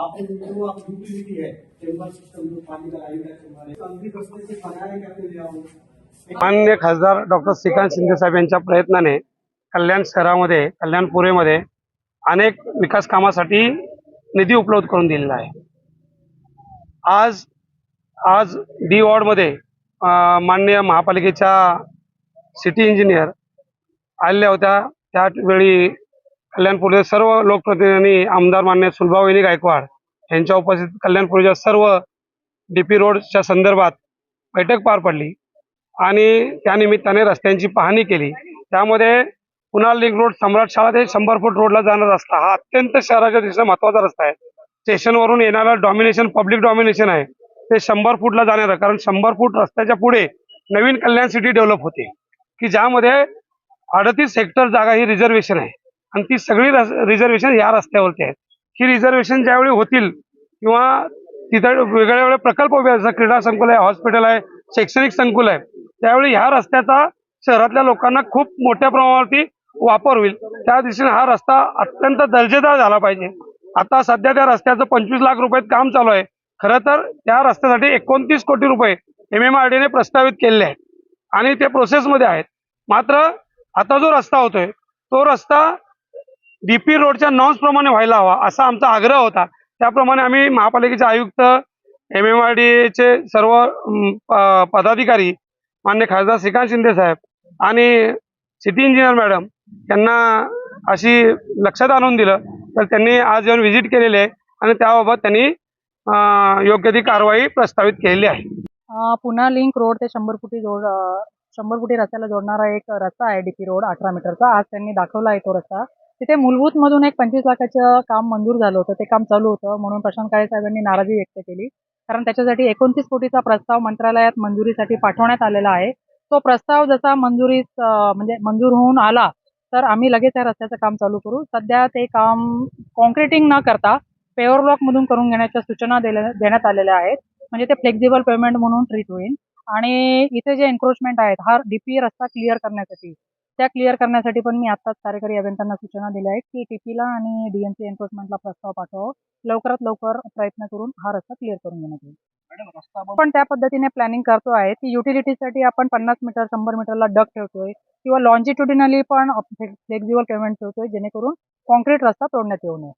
आपने जो आप है चेंबर सिस्टम जो पानी का लाइन है से बनाया क्या लिया माननीय खासदार डॉक्टर श्रीकांत शिंदे साहेब यांच्या प्रयत्नाने कल्याण शहरामध्ये कल्याण पुरेमध्ये अनेक विकास कामासाठी निधी उपलब्ध करून दिलेला आहे. आज आज डी वॉर्डमध्ये माननीय महापालिकेच्या सिटी इंजिनियर आलेल्या होत्या. त्यावेळी कल्याणपूरचे सर्व लोकप्रतिनिधी आमदार मान्य सुलभावेनी गायकवाड यांच्या उपस्थित कल्याणपूरच्या सर्व डी पी रोडच्या संदर्भात बैठक पार पडली आणि त्यानिमित्ताने रस्त्यांची पाहणी केली. त्यामध्ये कुणाल लिंक रोड सम्राट शाळा ते शंभर फूट रोडला जाणारा रस्ता हा अत्यंत शहराच्या दृष्टीने महत्त्वाचा रस्ता आहे. स्टेशनवरून येणारा डॉमिनेशन पब्लिक डॉमिनेशन आहे. ते शंभर फूटला जाणारं कारण शंभर फूट रस्त्याच्या पुढे नवीन कल्याण सिटी डेव्हलप होते. की ज्यामध्ये अडतीस हेक्टर जागा ही रिझर्वेशन आहे. आणि ती सगळी रिझर्वेशन या रस्त्यावरती आहेत. ही रिझर्वेशन ज्यावेळी होतील किंवा तिथं वेगळ्या वेगळे प्रकल्प उभे जसं क्रीडा संकुल आहे हॉस्पिटल आहे शैक्षणिक संकुल आहे त्यावेळी ह्या रस्त्याचा शहरातल्या लोकांना खूप मोठ्या प्रमाणावरती वापर होईल. त्या दिशेने हा रस्ता अत्यंत दर्जेदार झाला पाहिजे. आता सध्या त्या रस्त्याचं पंचवीस लाख रुपयात काम चालू आहे. खरं तर त्या रस्त्यासाठी एकोणतीस कोटी रुपये एम एम आर डीने प्रस्तावित केलेले आहेत. आणि ते प्रोसेसमध्ये आहेत. मात्र आता जो रस्ता होतोय तो रस्ता डीपी रोडच्या नॉन्स प्रमाणे व्हायला हवा असा आमचा आग्रह होता. त्याप्रमाणे आम्ही महापालिकेचे आयुक्त एम एम आर डीचे सर्व प- पदाधिकारी मान्य खासदार श्रीकांत शिंदे साहेब आणि सिटी इंजिनियर मॅडम यांना अशी लक्षात आणून दिलं. तर त्यांनी आज येऊन व्हिजिट केलेली आहे आणि त्याबाबत त्यांनी योग्य ती कारवाई प्रस्तावित केलेली आहे. पुन्हा लिंक रोड ते शंभर फुटी जोड शंभर फुटी रस्त्याला जोडणारा एक रस्ता आहे डीपी रोड अठरा मीटरचा आज त्यांनी दाखवला आहे तो रस्ता. तिथे मूलभूत मधून एक पंचवीस लाखाचं काम मंजूर झालं होतं ते काम चालू होतं म्हणून प्रशांत काळे साहेबांनी नाराजी व्यक्त केली. कारण त्याच्यासाठी एकोणतीस कोटीचा प्रस्ताव मंत्रालयात मंजुरीसाठी पाठवण्यात आलेला आहे. तो प्रस्ताव जसा मंजुरीत म्हणजे मंजूर होऊन आला तर आम्ही लगेच त्या रस्त्याचं काम चालू करू. सध्या ते काम कॉन्क्रिटिंग न करता पेवर ब्लॉक मधून करून घेण्याच्या सूचना देण्यात आलेल्या आहेत. म्हणजे ते फ्लेक्झिबल पेमेंट म्हणून ट्रीट होईल. आणि इथे जे एन्क्रोचमेंट आहेत हा डीपी रस्ता क्लिअर करण्यासाठी त्या क्लिअर करण्यासाठी पण मी आत्ताच कार्यकारी अभियंत्यांना सूचना दिल्या आहेत की टीपीला आणि डीएमसी एन्क्रोचमेंटला प्रस्ताव पाठवा लवकरात लवकर प्रयत्न करून हा रस्ता क्लिअर करून घेण्यात येईल. पण त्या पद्धतीने प्लॅनिंग करतो आहे की युटिलिटीसाठी आपण पन्नास मीटर शंभर मीटरला डक ठेवतोय किंवा लॉन्जिट्युडिनली पण फ्लेक्झिबल पेमेंट ठेवतोय जेणेकरून कॉन्क्रीट रस्ता तोडण्यात येऊ नये.